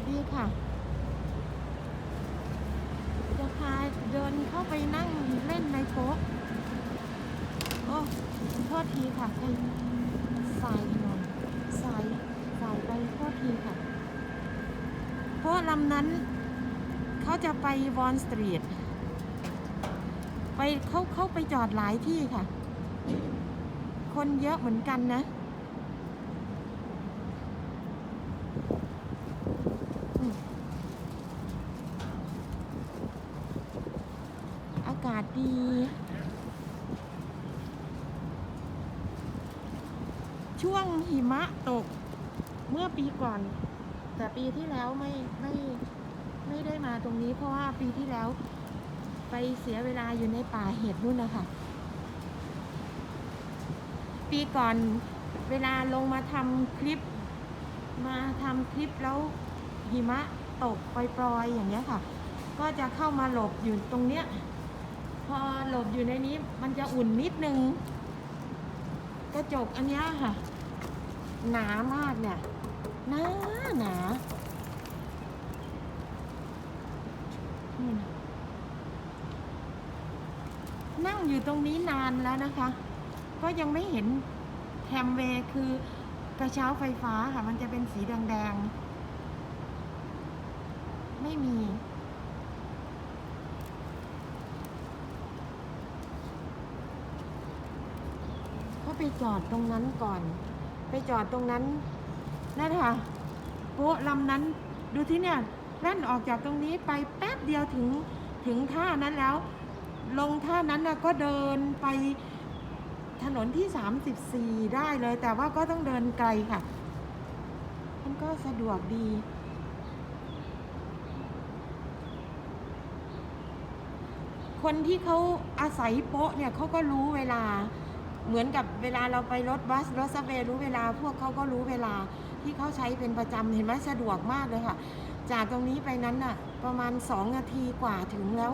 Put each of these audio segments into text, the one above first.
สดีค่ะ จะพาเดินเข้าไปนั่งเล่นในโป๊ะโอ้โทษทีค่ะใครสายหน่อยสายสายไปโทษทีค่ะ เพราะลำนั้นเขาจะไปวอนสตรีท ไปเขาเข้าไปจอดหลายที่ค่ะ คนเยอะเหมือนกันนะ อืมอากาศดี ช่วงหิมะตก เมื่อปีก่อน แต่ปีที่แล้วไม่ไม่ไม่ได้มาตรงนี้ เพราะว่าปีที่แล้ว ไปเสียเวลาอยู่ในป่าเห็ดนู่นนะคะปีก่อนเวลาลงมาทำคลิป มาทำคลิปแล้วหิมะตกปล่อยๆอย่างเงี้ยค่ะ ก็จะเข้ามาหลบอยู่ตรงเนี้ย พอหลบอยู่ในนี้มันจะอุ่นนิดนึง กระจกอันเนี้ยค่ะ หนามากเนี่ย หนาหนาน่ะนั่งอยู่ตรงนี้นานแล้วนะคะ ก็ยังไม่เห็นแทมเวย์คือกระเช้าไฟฟ้าค่ะ มันจะเป็นสีแดงๆ ไม่มีเขาไปจอดตรงนั้นก่อน ไปจอดตรงนั้น นั่นค่ะโป๊ะลำนั้นดูที่เนี่ยแล่นออกจากตรงนี้ไปแป๊บเดียวถึงถึงท่านั้นแล้ว ลงท่านั้นนะก็เดินไปถนนที่ 34 ได้เลย แต่ว่าก็ต้องเดินไกลค่ะ มันก็สะดวกดี คนที่เขาอาศัยโป๊ะเนี่ยเขาก็รู้เวลา เหมือนกับเวลาเราไปรถบัสรถสเวย์รู้เวลาพวกเขาก็รู้เวลาที่เขาใช้เป็นประจำเห็นไหมสะดวกมากเลยค่ะ จากตรงนี้ไปนั้นน่ะ ประมาณสองนาทีกว่าถึงแล้ว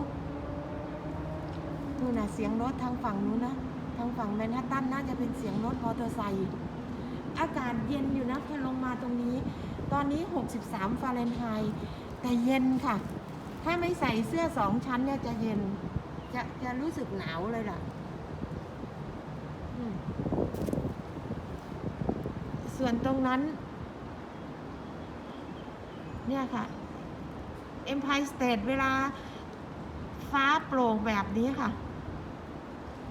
นู่นน่ะเสียงรถทางฝั่งนู้นนะทางฝั่งแมนฮัตตันน่าจะเป็นเสียงรถมอเตอร์ไซค์อากาศเย็นอยู่นะพอลงมาตรงนี้ ตอนนี้ 63 ฟาเรนไฮต์แต่เย็นค่ะ ถ้าไม่ใส่เสื้อสองชั้นเนี่ยจะเย็น จะจะรู้สึกหนาวเลยล่ะ อืม ส่วนตรงนั้น เนี่ยค่ะ Empire State เวลาฟ้าโปร่งแบบนี้ค่ะ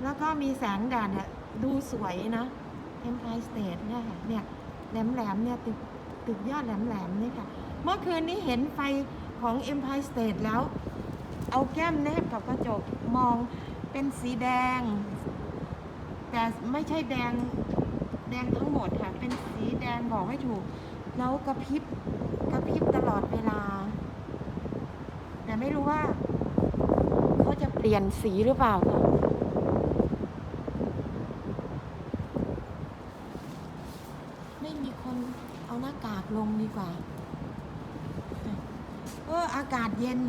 แล้วก็มีแสงแดดเนี่ยดูสวยนะ Empire State เนี่ยค่ะ เนี่ยแหลมแหลมๆเนี่ยตึกตึกยอดแหลมแหลมๆนี่ค่ะ เมื่อคืนนี้เห็นไฟของ Empire State แล้ว เอาแก้มแนบกับกระจกมองเป็นสีแดง แต่ไม่ใช่แดง แดงทั้งหมดค่ะ เป็นสีแดงบอกไม่ถูก แล้วกระพริบกระพริบตลอดเวลา แต่ไม่รู้ว่าเขาจะเปลี่ยนสีหรือเปล่าคะไม่มีคนเอาหน้ากากลงดีกว่า เอออากาศเย็น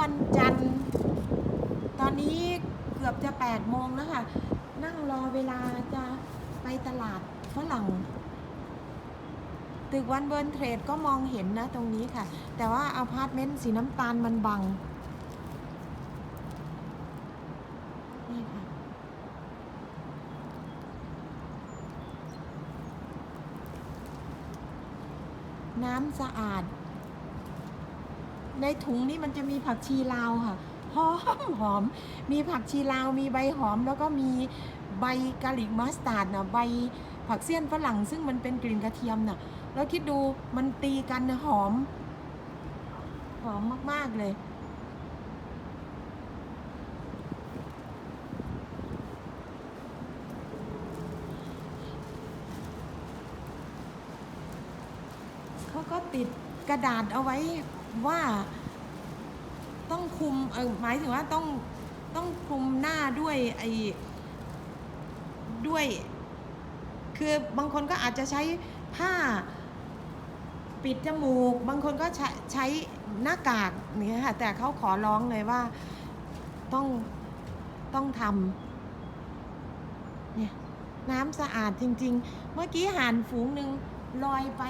วันจันทร์ ตอนนี้เกือบจะ8โมงแล้วค่ะ นั่งรอเวลาจะไปตลาดฝรั่ง ตึกวันเบิร์นเทรดก็มองเห็นนะตรงนี้ค่ะ แต่ว่าอพาร์ตเมนต์สีน้ำตาลมันบังนี่ค่ะน้ำสะอาด ในถุงนี้มันจะมีผักชีลาวค่ะหอมหอม มีผักชีลาวมีใบหอม แล้วก็มีใบกาลิกมัสตาร์ดนะใบผักเสี้ยนฝรั่ง ซึ่งมันเป็นกลิ่นกระเทียมน่ะแล้วคิดดูมันตีกันนะหอม หอมมาก ๆ เลย เขาก็ติดกระดาษเอาไว้ ว่าต้องคุมเออหมายถึงว่าต้องต้องคุมหน้าด้วยไอ้ด้วย คือบางคนก็อาจจะใช้ผ้าปิดจมูก บางคนก็ใช้ใช้หน้ากากเนี่ยค่ะแต่เขาขอร้องเลยว่าต้องต้องทำเนี่ยน้ำสะอาดจริง ๆ เมื่อกี้ห่านฝูงหนึ่งลอยไป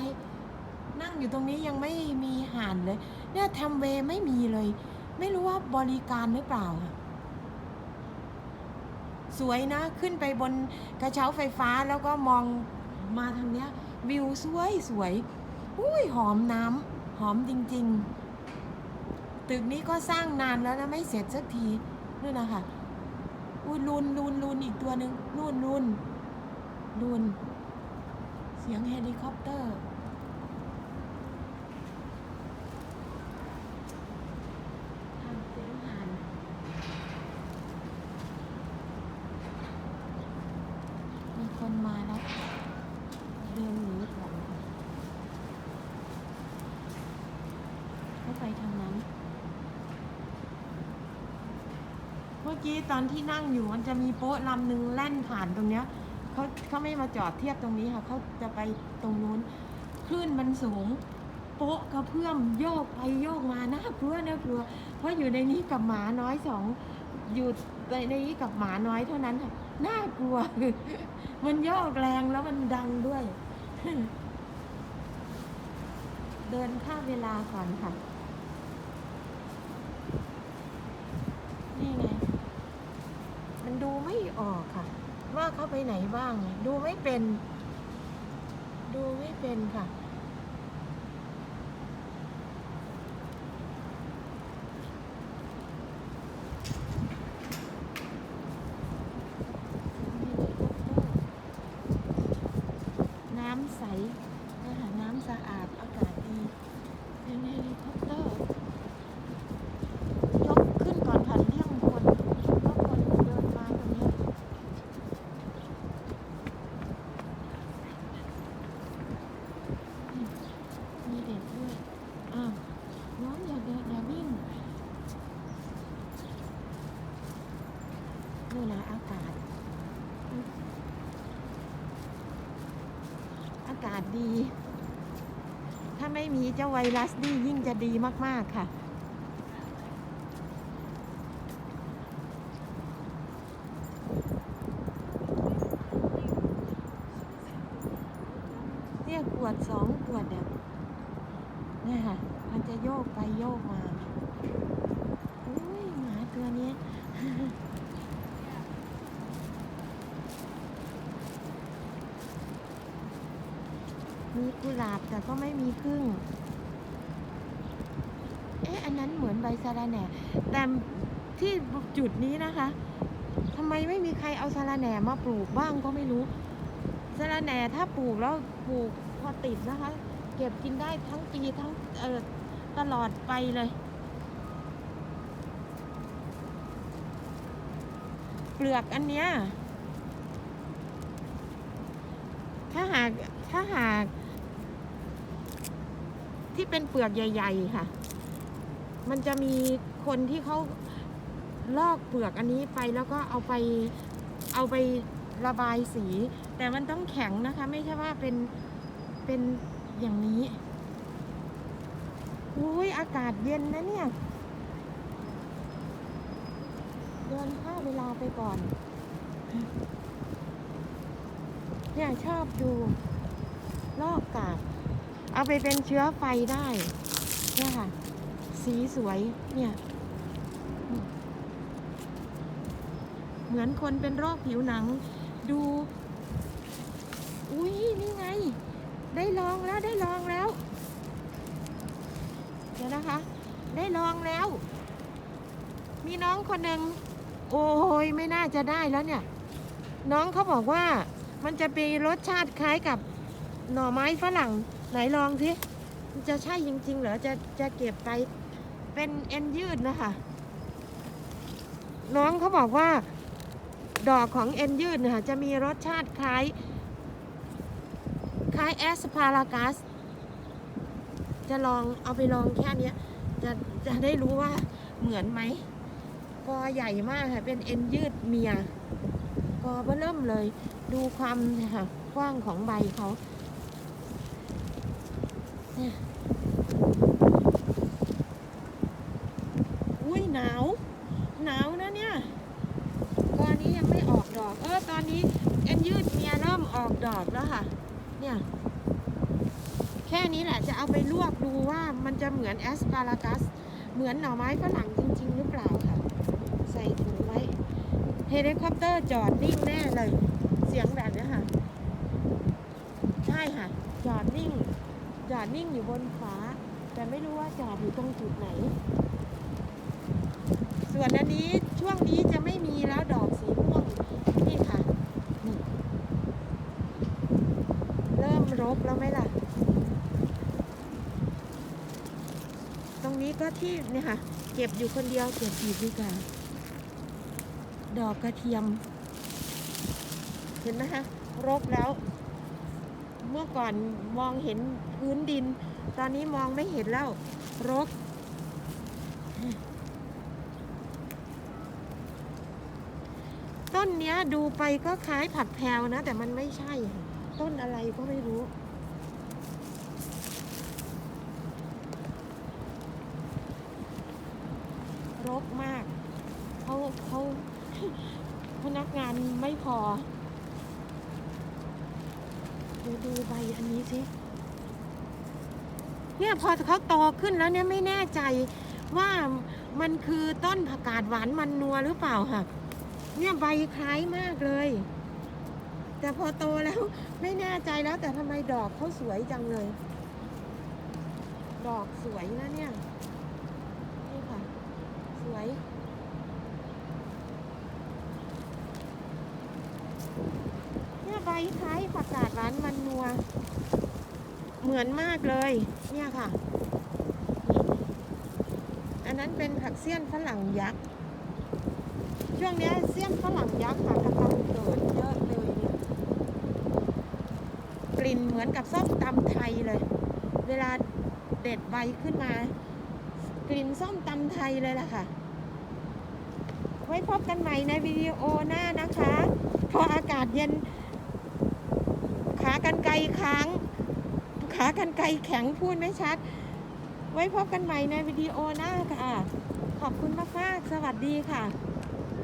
นั่งอยู่ตรงนี้ยังไม่มีห่านเลย เนี่ยทำเวย์ไม่มีเลย ไม่รู้ว่าบริการหรือเปล่าอะสวยนะ ขึ้นไปบนกระเช้าไฟฟ้าแล้วก็มองมาทางเนี้ย วิวสวยสวยอุ้ยหอมน้ำหอมจริง ๆ ตึกนี้ก็สร้างนานแล้วนะ ไม่เสร็จสักทีนู่นนะคะอุ้ยลูนลูนลูนอีกตัวหนึ่งนู่นลูนลูนเสียงเฮลิคอปเตอร์ ทางเสียงห่านมีคนมาแล้ว เดินหนีก่อนค่ะเขาไปทางนั้น เมื่อ กี้ตอนที่นั่งอยู่มันจะมีโป๊ะลำหนึ่งแล่นผ่านตรงเนี้ยเขาเขาไม่มาจอดเทียบตรงนี้ค่ะเขาจะไปตรงนู้นคลื่นมันสูง โป๊ะกระเพื่อมโยกไปโยกมาน่ากลัวน่ากลัว เพราะอยู่ในนี้กับหมาน้อยสองอยู่ในนี้กับหมาน้อยเท่านั้นค่ะน่ากลัว มันโยกแรงแล้วมันดังด้วย เดินข้ามเวลาก่อนค่ะ นี่ไง ดูไม่ออกค่ะ ว่าเขาไปไหนบ้าง ดูไม่เป็น ดูไม่เป็นค่ะ น้ำใสนะคะน้ำสะอาด อากาศดีเป็นเฮลิคอปเตอร์ ยกขึ้นก่อนค่ะเลี่ยงคนเพราะคนเดินมาตรงเนี้ยนี่มีเด็กด้วย อ้าว น้องอย่าเดินอย่าวิ่งนี่นะอากาศ อากาศดี ถ้าไม่มี เจ้าไวรัสนี่ยิ่งจะดีมาก ๆ ค่ะ เนี่ยขวดสองขวดเนี่ยเนี่ยค่ะ มันจะโยกไปโยกมาอุ้ยหมาตัวนี้มีกุหลาบแต่ก็ไม่มีพึ่ง นั้นเหมือนใบสะระแหน่ แต่ที่จุดนี้นะคะทำไมไม่มีใครเอาสะระแหน่มาปลูกบ้างก็ไม่รู้สะระแหน่ถ้าปลูกแล้วปลูกพอติดนะคะ เก็บกินได้ทั้งปีทั้งเออตลอดไปเลยเปลือกอันเนี้ยถ้าหากถ้าหากที่เป็นเปลือกใหญ่ ๆ ค่ะ มันจะมีคนที่เขาลอกเปลือกอันนี้ไปแล้วก็เอาไปเอาไประบายสี แต่มันต้องแข็งนะคะ ไม่ใช่ว่าเป็นเป็นอย่างนี้อุ้ยอากาศเย็นนะเนี่ย เดินข้าเวลาไปก่อน เนี่ยชอบดู ลอกกาบ เอาไปเป็นเชื้อไฟได้ เนี่ยค่ะ สีสวยเนี่ย เหมือนคนเป็นโรคผิวหนัง ดู อุ้ยนี่ไง ได้ลองแล้วได้ลองแล้ว เดี๋ยวนะคะ ได้ลองแล้ว มีน้องคนหนึ่งโอ้ยไม่น่าจะได้แล้วเนี่ย น้องเขาบอกว่ามันจะมีรสชาติคล้ายกับหน่อไม้ฝรั่งไหนลองสิจะใช่จริงๆเหรอจะจะเก็บไป เป็นเอ็นยืดนะคะ น้องเขาบอกว่า ดอกของเอ็นยืดนะคะจะมีรสชาติคล้าย คล้ายแอสพารากัส จะลองเอาไปลองแค่นี้จะจะได้รู้ว่าเหมือนไหมกอใหญ่มากค่ะ เป็นเอ็นยืดเมียกอเบิ่มเลย ดูความค่ะกว้างของใบเขาเนี่ยหนาว หนาวนะเนี่ย ตอนนี้ยังไม่ออกดอก เออ ตอนนี้ เอ็นยืดเมียเริ่มออกดอกแล้วค่ะ เนี่ย แค่ นี้แหละจะเอาไปลวกดูว่ามันจะเหมือนแอสพารากัส เหมือนหน่อไม้ฝรั่งจริง ๆ หรือเปล่าค่ะ ใส่ถุงไว้เฮลิคอปเตอร์จอดนิ่งแน่เลย เสียงแบบนี้ค่ะ ใช่ค่ะ จอดนิ่ง จอดนิ่งอยู่บนฟ้า แต่ไม่รู้ว่าจอดอยู่ตรงจุดไหน ส่วนอันนี้ช่วงนี้จะไม่มีแล้วดอกสีม่วงนี่ค่ะนี่เริ่มรกแล้วไหมล่ะ ตรงนี้ ก็ที่เนี่ยค่ะ เก็บอยู่คนเดียวเก็บอีกดีกว่าดอกกระเทียม เห็นไหมคะรกแล้ว เมื่อก่อนมองเห็นพื้นดิน ตอนนี้มองไม่เห็นแล้วรกต้นเนี้ยดูไปก็คล้ายผักแพรวนะ แต่มันไม่ใช่ ต้นอะไรก็ไม่รู้กมาก เขาเขา พนักงานไม่พอ ดูดูใบอันนี้สิ เนี่ยพอเขาโตขึ้นแล้วเนี่ยไม่แน่ใจว่ามันคือต้นผักกาดหวานมันนัวหรือเปล่าค่ะ เนี่ยใบคล้ายมากเลย แต่พอโตแล้วไม่แน่ใจแล้วแต่ทำไมดอกเขาสวยจังเลย ดอกสวยนะเนี่ย นี่ค่ะ สวย เนี่ยใบ คล้ายผักกาดร้านมันนัว เหมือนมากเลย เนี่ยค่ะ อันนั้นเป็นผักเสี้ยนฝรั่งยักษ์ ช่วงนี้เสี้ยนฝรั่งยักษ์ค่ะกำลังเกิดเยอะเลยกลิ่นเหมือนกับส้มตำไทยเลย เวลาเด็ดใบขึ้นมา กลิ่นส้มตำไทยเลยล่ะค่ะ ไว้พบกันใหม่ในวิดีโอหน้านะคะ พออากาศเย็น กันไกลค้าง ขากันไกลแข็งพูดไม่ชัด ไว้พบกันใหม่ในวิดีโอหน้าค่ะ ขอบคุณมากๆสวัสดีค่ะ